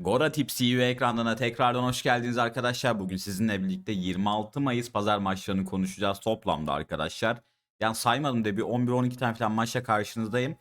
Gora Tip CEO ekranlarına tekrardan hoş geldiniz arkadaşlar. Bugün sizinle birlikte 26 Mayıs pazar maçlarını konuşacağız toplamda arkadaşlar. Yani saymadım da bir 11-12 tane falan maçla karşınızdayım.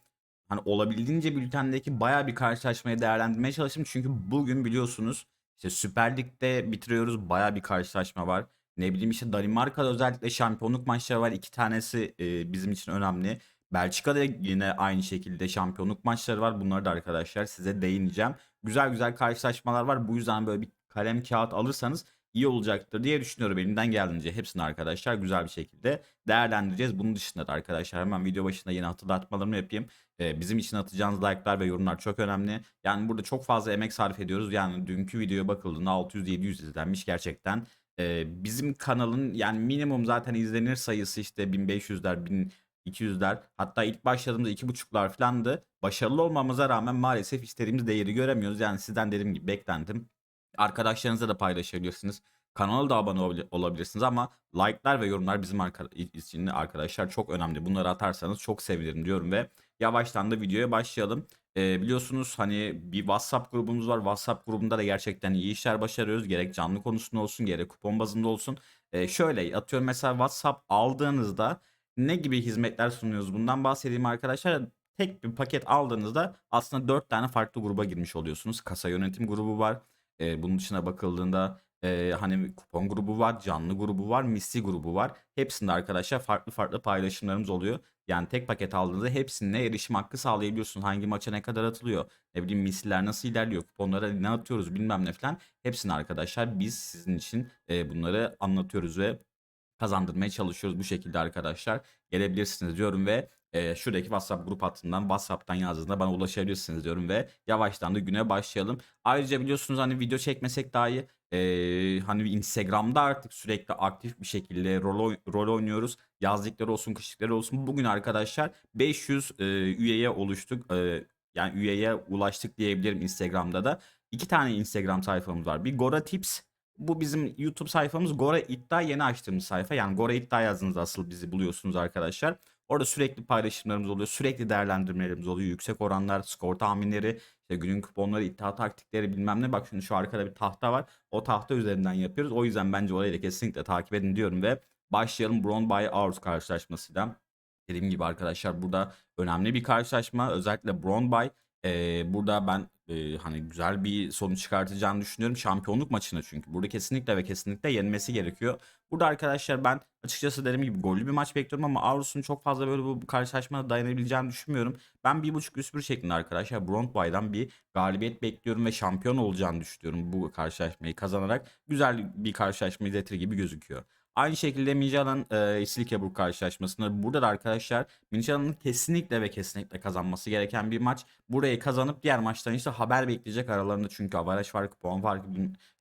Hani olabildiğince bültendeki baya bir karşılaşmayı değerlendirmeye çalıştım. Çünkü bugün biliyorsunuz işte Süper Lig'de bitiriyoruz. Baya bir karşılaşma var. Ne bileyim işte Danimarka'da özellikle şampiyonluk maçları var. İki tanesi e, bizim için önemli. Belçika'da yine aynı şekilde şampiyonluk maçları var. Bunları da arkadaşlar size değineceğim. Güzel güzel karşılaşmalar var. Bu yüzden böyle bir kalem kağıt alırsanız iyi olacaktır diye düşünüyorum. Elimden geldiğince hepsini arkadaşlar güzel bir şekilde değerlendireceğiz. Bunun dışında da arkadaşlar hemen video başında yeni hatırlatmalarımı yapayım. Ee, bizim için atacağınız like'lar ve yorumlar çok önemli. Yani burada çok fazla emek sarf ediyoruz. Yani dünkü videoya bakıldığında 600-700 izlenmiş gerçekten. Ee, bizim kanalın yani minimum zaten izlenir sayısı işte 1500'ler, 1200'ler hatta ilk başladığımda 2.5'lar falandı. Başarılı olmamıza rağmen maalesef istediğimiz değeri göremiyoruz. Yani sizden dediğim gibi beklentim. Arkadaşlarınızla da paylaşabilirsiniz. Kanala da abone ol- olabilirsiniz ama like'lar ve yorumlar bizim için arkadaşlar çok önemli. Bunları atarsanız çok sevinirim diyorum ve yavaştan da videoya başlayalım. Ee, biliyorsunuz hani bir WhatsApp grubumuz var. WhatsApp grubunda da gerçekten iyi işler başarıyoruz. Gerek canlı konusunda olsun gerek kupon bazında olsun. Ee, şöyle atıyorum mesela WhatsApp aldığınızda ne gibi hizmetler sunuyoruz? Bundan bahsedeyim arkadaşlar. Tek bir paket aldığınızda aslında 4 tane farklı gruba girmiş oluyorsunuz. Kasa yönetim grubu var. Ee, bunun dışına bakıldığında e, hani kupon grubu var, canlı grubu var, misli grubu var. Hepsinde arkadaşlar farklı farklı paylaşımlarımız oluyor. Yani tek paket aldığınızda hepsine erişim hakkı sağlayabiliyorsun. Hangi maça ne kadar atılıyor, ne bileyim misiller nasıl ilerliyor, kuponlara ne atıyoruz bilmem ne falan. Hepsini arkadaşlar biz sizin için e, bunları anlatıyoruz ve kazandırmaya çalışıyoruz bu şekilde arkadaşlar. Gelebilirsiniz diyorum ve e, şuradaki WhatsApp grup hattından WhatsApp'tan yazdığında bana ulaşabilirsiniz diyorum ve yavaştan da güne başlayalım. Ayrıca biliyorsunuz hani video çekmesek dahi e, hani Instagram'da artık sürekli aktif bir şekilde rol, rol oynuyoruz. Yazlıkları olsun kışlıkları olsun. Bugün arkadaşlar 500 e, üyeye oluştuk. E, yani üyeye ulaştık diyebilirim Instagram'da da. İki tane Instagram sayfamız var. Bir Gora Tips bu bizim YouTube sayfamız Gora İddia yeni açtığımız sayfa. Yani Gora İddia yazdığınızda asıl bizi buluyorsunuz arkadaşlar. Orada sürekli paylaşımlarımız oluyor. Sürekli değerlendirmelerimiz oluyor. Yüksek oranlar, skor tahminleri, işte günün kuponları, iddia taktikleri bilmem ne. Bak şimdi şu arkada bir tahta var. O tahta üzerinden yapıyoruz. O yüzden bence orayı da kesinlikle takip edin diyorum ve başlayalım Brown by Hours karşılaşmasıyla. Dediğim gibi arkadaşlar burada önemli bir karşılaşma. Özellikle Brown by ee, burada ben e, hani güzel bir sonuç çıkartacağını düşünüyorum. Şampiyonluk maçını çünkü. Burada kesinlikle ve kesinlikle yenmesi gerekiyor. Burada arkadaşlar ben açıkçası dediğim gibi gollü bir maç bekliyorum ama Avrus'un çok fazla böyle bu karşılaşmada dayanabileceğini düşünmüyorum. Ben 1.5 üst bir şeklinde arkadaşlar Brontbay'dan bir galibiyet bekliyorum ve şampiyon olacağını düşünüyorum bu karşılaşmayı kazanarak. Güzel bir karşılaşma izletir gibi gözüküyor. Aynı şekilde Midtjylland e, Silkeborg karşılaşmasında burada da arkadaşlar Midtjylland'ın kesinlikle ve kesinlikle kazanması gereken bir maç. Burayı kazanıp diğer maçtan işte haber bekleyecek aralarında çünkü averaj farkı, puan farkı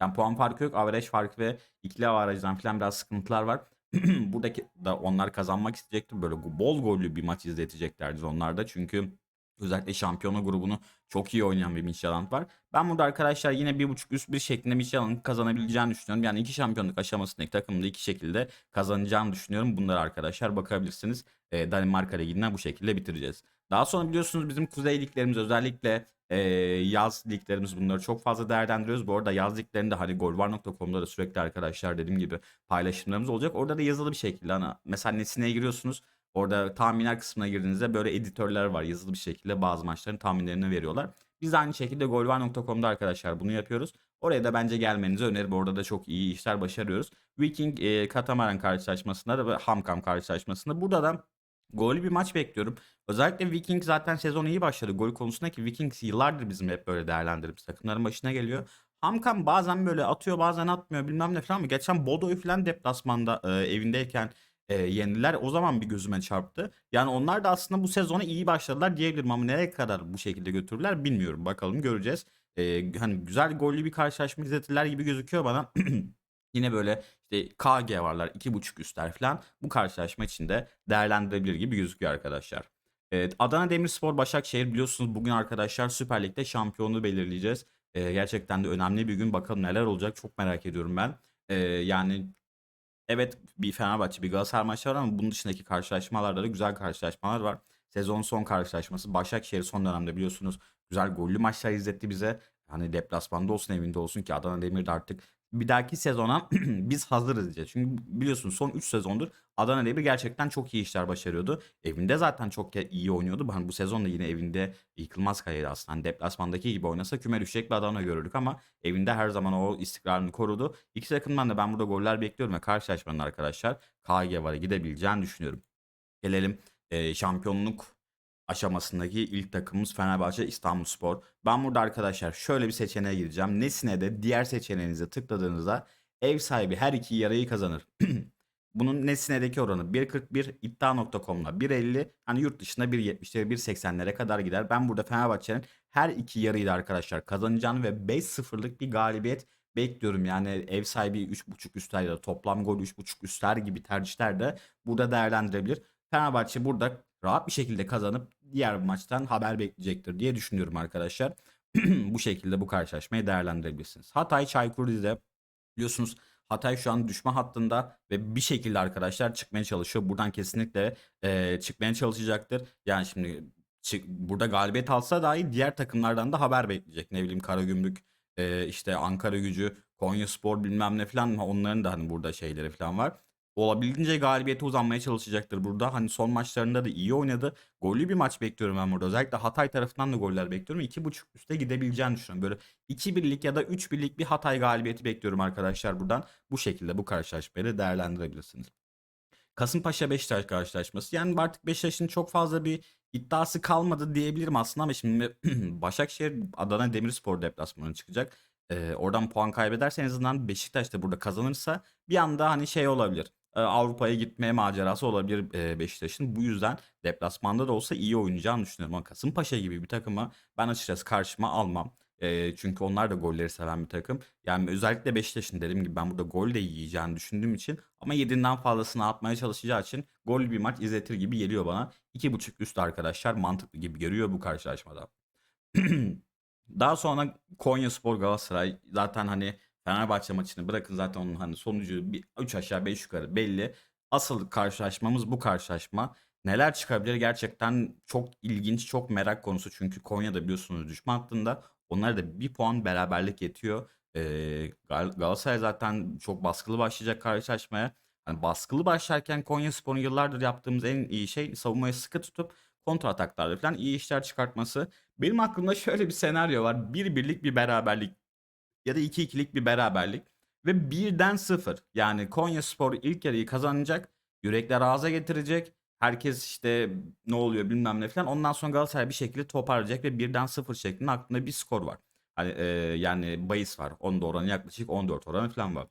yani puan farkı yok. Averaj farkı ve ikili averajdan falan biraz sıkıntılar var. Buradaki da onlar kazanmak isteyecektir. Böyle bol gollü bir maç izleteceklerdir onlar da. Çünkü özellikle şampiyonu grubunu çok iyi oynayan bir Midtjylland var. Ben burada arkadaşlar yine bir buçuk üst bir şeklinde Midtjylland'ın kazanabileceğini düşünüyorum. Yani iki şampiyonluk aşamasındaki takımın da iki şekilde kazanacağını düşünüyorum. Bunlara arkadaşlar bakabilirsiniz. E, Danimarka Ligi'nden bu şekilde bitireceğiz. Daha sonra biliyorsunuz bizim kuzey liglerimiz özellikle e, yaz liglerimiz bunları çok fazla değerlendiriyoruz. Bu arada yaz liglerinde hani golvar.com'da da sürekli arkadaşlar dediğim gibi paylaşımlarımız olacak. Orada da yazılı bir şekilde hani mesela Nesine'ye giriyorsunuz. Orada tahminler kısmına girdiğinizde böyle editörler var. Yazılı bir şekilde bazı maçların tahminlerini veriyorlar. Biz aynı şekilde golvar.com'da arkadaşlar bunu yapıyoruz. Oraya da bence gelmenizi öneririm. Orada da çok iyi işler başarıyoruz. Viking e, Katamaran karşılaşmasında da Hamkam karşılaşmasında. Burada da Gollü bir maç bekliyorum. Özellikle Viking zaten sezonu iyi başladı. Gol konusunda ki Viking yıllardır bizim hep böyle değerlendirdiğimiz takımların başına geliyor. Hamkam bazen böyle atıyor bazen atmıyor bilmem ne falan ama geçen Bodo'yu falan deplasmanda e, evindeyken e, yendiler. O zaman bir gözüme çarptı. Yani onlar da aslında bu sezona iyi başladılar diyebilirim ama nereye kadar bu şekilde götürürler bilmiyorum. Bakalım göreceğiz. E, hani güzel gollü bir karşılaşma izletirler gibi gözüküyor bana. Yine böyle işte KG varlar 2.5 üstler falan bu karşılaşma için de değerlendirebilir gibi gözüküyor arkadaşlar. Evet, Adana Demirspor Başakşehir biliyorsunuz bugün arkadaşlar Süper Lig'de şampiyonu belirleyeceğiz. Ee, gerçekten de önemli bir gün bakalım neler olacak çok merak ediyorum ben. Ee, yani evet bir Fenerbahçe bir Galatasaray maçı var ama bunun dışındaki karşılaşmalarda da güzel karşılaşmalar var. Sezon son karşılaşması Başakşehir son dönemde biliyorsunuz güzel gollü maçlar izletti bize. Hani deplasmanda olsun evinde olsun ki Adana Demir de artık bir dahaki sezona biz hazırız diye. Çünkü biliyorsun son 3 sezondur Adana Demir gerçekten çok iyi işler başarıyordu. Evinde zaten çok iyi oynuyordu. Ben bu sezon da yine evinde yıkılmaz kaleydi aslında. Hani deplasmandaki gibi oynasa küme düşecek bir Adana görürdük ama evinde her zaman o istikrarını korudu. İki takımdan da ben burada goller bekliyorum ve karşılaşmanın arkadaşlar KG var'a gidebileceğini düşünüyorum. Gelelim e, şampiyonluk aşamasındaki ilk takımımız Fenerbahçe İstanbulspor. Ben burada arkadaşlar şöyle bir seçeneğe gireceğim. Nesine de diğer seçeneğinize tıkladığınızda ev sahibi her iki yarıyı kazanır. Bunun Nesine'deki oranı 1.41, iddia.com'la 1.50, hani yurt dışında 1.70'lere 1.80'lere kadar gider. Ben burada Fenerbahçe'nin her iki yarıyı da arkadaşlar kazanacağını ve 5-0'lık bir galibiyet bekliyorum. Yani ev sahibi 3.5 üstler ya da toplam gol 3.5 üstler gibi tercihler de burada değerlendirebilir. Fenerbahçe burada rahat bir şekilde kazanıp diğer maçtan haber bekleyecektir diye düşünüyorum arkadaşlar. bu şekilde bu karşılaşmayı değerlendirebilirsiniz. Hatay Çaykur Rize biliyorsunuz Hatay şu an düşme hattında ve bir şekilde arkadaşlar çıkmaya çalışıyor. Buradan kesinlikle e, çıkmaya çalışacaktır. Yani şimdi çık- burada galibiyet alsa dahi diğer takımlardan da haber bekleyecek. Ne bileyim Karagümrük, e, işte Ankara Gücü, Konyaspor bilmem ne falan onların da hani burada şeyleri falan var olabildiğince galibiyete uzanmaya çalışacaktır burada. Hani son maçlarında da iyi oynadı. Gollü bir maç bekliyorum ben burada. Özellikle Hatay tarafından da goller bekliyorum. 2.5 üste gidebileceğini düşünüyorum. Böyle 2-1'lik ya da 3-1'lik bir Hatay galibiyeti bekliyorum arkadaşlar buradan. Bu şekilde bu karşılaşmayı da değerlendirebilirsiniz. Kasımpaşa Beşiktaş karşılaşması. Yani artık Beşiktaş'ın çok fazla bir iddiası kalmadı diyebilirim aslında ama şimdi Başakşehir Adana Demirspor deplasmanı çıkacak. Ee, oradan puan kaybederse en azından Beşiktaş da burada kazanırsa bir anda hani şey olabilir. Ee, Avrupa'ya gitmeye macerası olabilir e, Beşiktaş'ın. Bu yüzden deplasmanda da olsa iyi oynayacağını düşünüyorum. Ama Kasımpaşa gibi bir takıma ben açıkçası karşıma almam. E, çünkü onlar da golleri seven bir takım. Yani özellikle Beşiktaş'ın dediğim gibi ben burada gol de yiyeceğini düşündüğüm için ama yediğinden fazlasını atmaya çalışacağı için gol bir maç izletir gibi geliyor bana. 2.5 üst arkadaşlar mantıklı gibi görüyor bu karşılaşmada. Daha sonra Konyaspor Galatasaray zaten hani Fenerbahçe maçını bırakın zaten onun hani sonucu bir 3 aşağı 5 yukarı belli. Asıl karşılaşmamız bu karşılaşma. Neler çıkabilir gerçekten çok ilginç, çok merak konusu. Çünkü Konya'da biliyorsunuz düşme hattında. Onlara da bir puan beraberlik yetiyor. Ee, Gal- Galatasaray zaten çok baskılı başlayacak karşılaşmaya. Hani baskılı başlarken Konyaspor'un yıllardır yaptığımız en iyi şey savunmayı sıkı tutup kontra ataklarda falan iyi işler çıkartması. Benim aklımda şöyle bir senaryo var. Bir birlik bir beraberlik ya da 2-2'lik bir beraberlik ve birden sıfır. Yani Konyaspor ilk yarıyı kazanacak. Yürekler ağza getirecek. Herkes işte ne oluyor bilmem ne falan. Ondan sonra Galatasaray bir şekilde toparlayacak ve birden sıfır şeklinde aklında bir skor var. Hani e, yani bahis var. Onun da oranı yaklaşık 14 oranı falan var.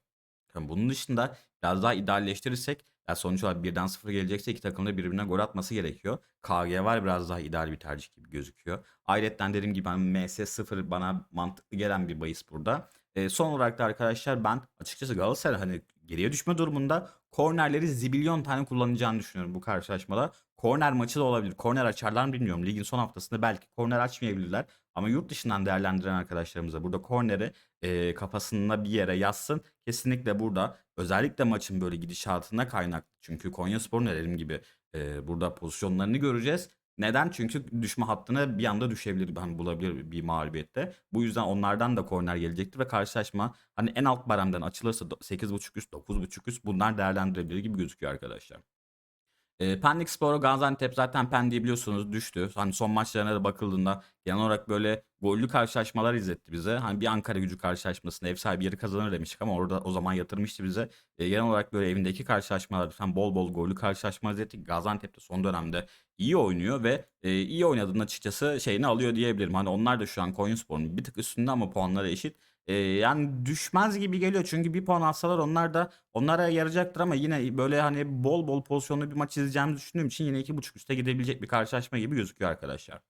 Yani bunun dışında biraz daha idealleştirirsek yani sonuç olarak birden sıfır gelecekse iki takım da birbirine gol atması gerekiyor. KG var biraz daha ideal bir tercih gibi gözüküyor. Ayrıca dediğim gibi hani MS0 bana mantıklı gelen bir bahis burada. E, son olarak da arkadaşlar ben açıkçası Galatasaray hani geriye düşme durumunda kornerleri zibilyon tane kullanacağını düşünüyorum bu karşılaşmada. Korner maçı da olabilir. Korner açarlar mı bilmiyorum. Ligin son haftasında belki korner açmayabilirler. Ama yurt dışından değerlendiren arkadaşlarımıza burada korneri e, kafasında bir yere yazsın. Kesinlikle burada özellikle maçın böyle gidişatına kaynaklı. Çünkü Konyaspor'un dediğim gibi e, burada pozisyonlarını göreceğiz. Neden? Çünkü düşme hattına bir anda düşebilir, hani bulabilir bir mağlubiyette. Bu yüzden onlardan da korner gelecektir ve karşılaşma hani en alt baremden açılırsa do- 8.5 üst, 9.5 üst bunlar değerlendirebilir gibi gözüküyor arkadaşlar. E, Pendik Spor'a Gaziantep zaten Pendik'i biliyorsunuz düştü. Hani son maçlarına da bakıldığında genel olarak böyle gollü karşılaşmalar izletti bize. Hani bir Ankara gücü karşılaşmasında ev sahibi yeri kazanır demiştik ama orada o zaman yatırmıştı bize. E, genel olarak böyle evindeki karşılaşmalar falan bol bol gollü karşılaşmalar izlettik. Gaziantep de son dönemde iyi oynuyor ve e, iyi oynadığında açıkçası şeyini alıyor diyebilirim. Hani onlar da şu an Konyaspor'un bir tık üstünde ama puanları eşit. E, yani düşmez gibi geliyor çünkü bir puan alsalar onlar da onlara yarayacaktır ama yine böyle hani bol bol pozisyonlu bir maç izleyeceğimizi düşündüğüm için yine 2.5 üste gidebilecek bir karşılaşma gibi gözüküyor arkadaşlar.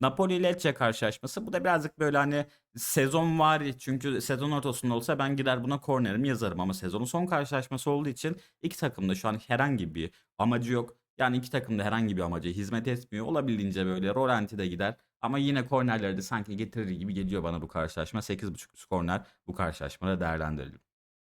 Napoli ile Lecce karşılaşması. Bu da birazcık böyle hani sezon var çünkü sezon ortasında olsa ben gider buna kornerimi yazarım ama sezonun son karşılaşması olduğu için iki takım da şu an herhangi bir amacı yok. Yani iki takım da herhangi bir amaca hizmet etmiyor. Olabildiğince böyle rolanti de gider. Ama yine kornerleri de sanki getirir gibi geliyor bana bu karşılaşma. 8.5 üst korner bu karşılaşmada değerlendirilir.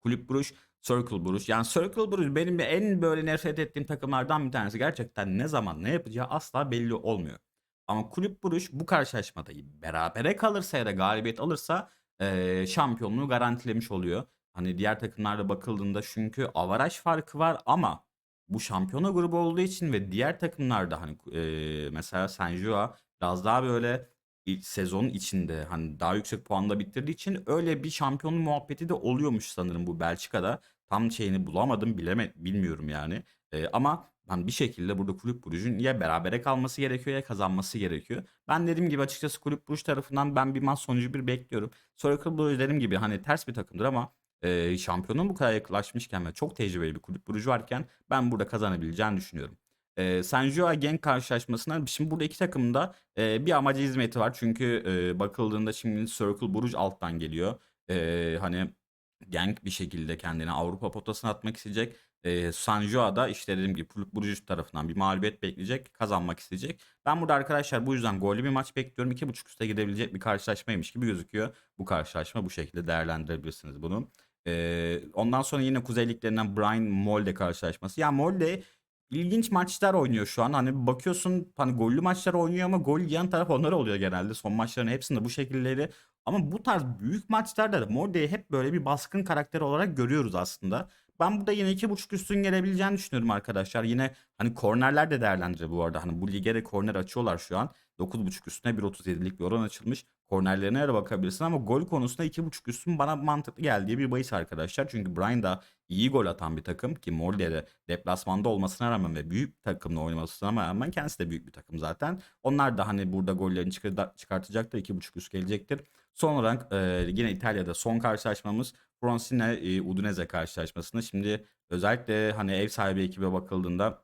Kulüp Bruş, Circle Bruş. Yani Circle Bruş benim en böyle nefret ettiğim takımlardan bir tanesi. Gerçekten ne zaman ne yapacağı asla belli olmuyor. Ama Kulüp Buruş bu karşılaşmada berabere kalırsa ya da galibiyet alırsa eee, şampiyonluğu garantilemiş oluyor. Hani diğer takımlarda bakıldığında çünkü avaraj farkı var ama bu şampiyona grubu olduğu için ve diğer takımlarda hani eee, mesela Senjua biraz daha böyle ilk sezonun içinde hani daha yüksek puanda bitirdiği için öyle bir şampiyonluk muhabbeti de oluyormuş sanırım bu Belçika'da. Tam şeyini bulamadım bileme bilmiyorum yani. Eee, ama hani bir şekilde burada Kulüp Brugge'ün ya berabere kalması gerekiyor ya kazanması gerekiyor. Ben dediğim gibi açıkçası Kulüp Brugge tarafından ben bir maç sonucu bir bekliyorum. Circle Brugge dediğim gibi hani ters bir takımdır ama eee şampiyonun bu kadar yaklaşmışken ve çok tecrübeli bir Kulüp Brugge varken ben burada kazanabileceğini düşünüyorum. Eee Senjoa Genk karşılaşmasına şimdi burada iki takımın da eee, bir amacı hizmeti var. Çünkü eee, bakıldığında şimdi Circle Brugge alttan geliyor. Eee, hani Genk bir şekilde kendini Avrupa potasına atmak isteyecek. Eee Sanjoa da işte dediğim gibi Brugge tarafından bir mağlubiyet bekleyecek. Kazanmak isteyecek. Ben burada arkadaşlar bu yüzden gollü bir maç bekliyorum. 2.5 üste gidebilecek bir karşılaşmaymış gibi gözüküyor. Bu karşılaşma bu şekilde değerlendirebilirsiniz bunu. Eee, ondan sonra yine Kuzey Liglerinden Brian Molde karşılaşması. Ya Molde ilginç maçlar oynuyor şu an. Hani bakıyorsun hani gollü maçlar oynuyor ama gol yiyen taraf onlar oluyor genelde. Son maçların hepsinde bu şekilleri. Ama bu tarz büyük maçlarda da Molde'yi hep böyle bir baskın karakter olarak görüyoruz aslında. Ben burada yine 2.5 üstün gelebileceğini düşünüyorum arkadaşlar. Yine hani kornerler de değerlendiriyor bu arada. Hani bu lige de korner açıyorlar şu an. 9.5 üstüne 1.37'lik bir oran açılmış. Kornerlerine de bakabilirsin ama gol konusunda 2.5 üstün bana mantıklı geldiği bir bahis arkadaşlar. Çünkü Brian da iyi gol atan bir takım ki Molde de deplasmanda olmasına rağmen ve büyük bir takımla oynamasına rağmen kendisi de büyük bir takım zaten. Onlar da hani burada gollerini çıkar- çıkartacaktır. 2.5 üst gelecektir. Son olarak e, yine İtalya'da son karşılaşmamız Frosinone e, Udinese karşılaşmasında. Şimdi özellikle hani ev sahibi ekibe bakıldığında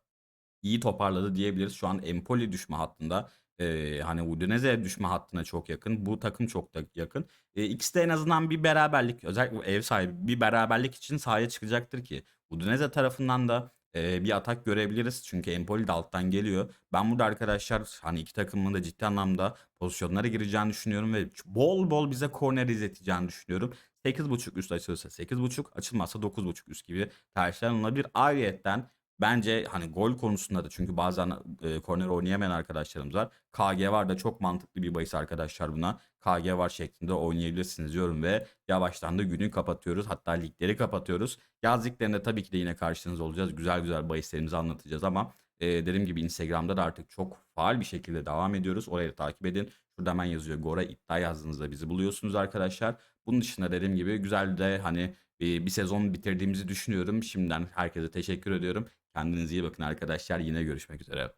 iyi toparladı diyebiliriz. Şu an Empoli düşme hattında. Eee, hani Udinese düşme hattına çok yakın. Bu takım çok da yakın. Eee, ikisi de en azından bir beraberlik özellikle ev sahibi bir beraberlik için sahaya çıkacaktır ki Udinese tarafından da eee, bir atak görebiliriz. Çünkü Empoli de alttan geliyor. Ben burada arkadaşlar hani iki takımın da ciddi anlamda pozisyonlara gireceğini düşünüyorum ve bol bol bize korner izleteceğini düşünüyorum. 8.5 üst açılırsa 8.5 açılmazsa 9.5 üst gibi tercihler alınabilir. Ayrıyetten Bence hani gol konusunda da çünkü bazen e, korner oynayamayan arkadaşlarımız var. KG var da çok mantıklı bir bahis arkadaşlar buna. KG var şeklinde oynayabilirsiniz diyorum ve yavaştan da günü kapatıyoruz. Hatta ligleri kapatıyoruz. Yaz liglerinde tabii ki de yine karşınızda olacağız. Güzel güzel bahislerimizi anlatacağız ama e, dediğim gibi Instagram'da da artık çok faal bir şekilde devam ediyoruz. Orayı takip edin. Şurada hemen yazıyor. Gora iddia yazdığınızda bizi buluyorsunuz arkadaşlar. Bunun dışında dediğim gibi güzel de hani bir, bir sezon bitirdiğimizi düşünüyorum. Şimdiden herkese teşekkür ediyorum. Kendinize iyi bakın arkadaşlar. Yine görüşmek üzere.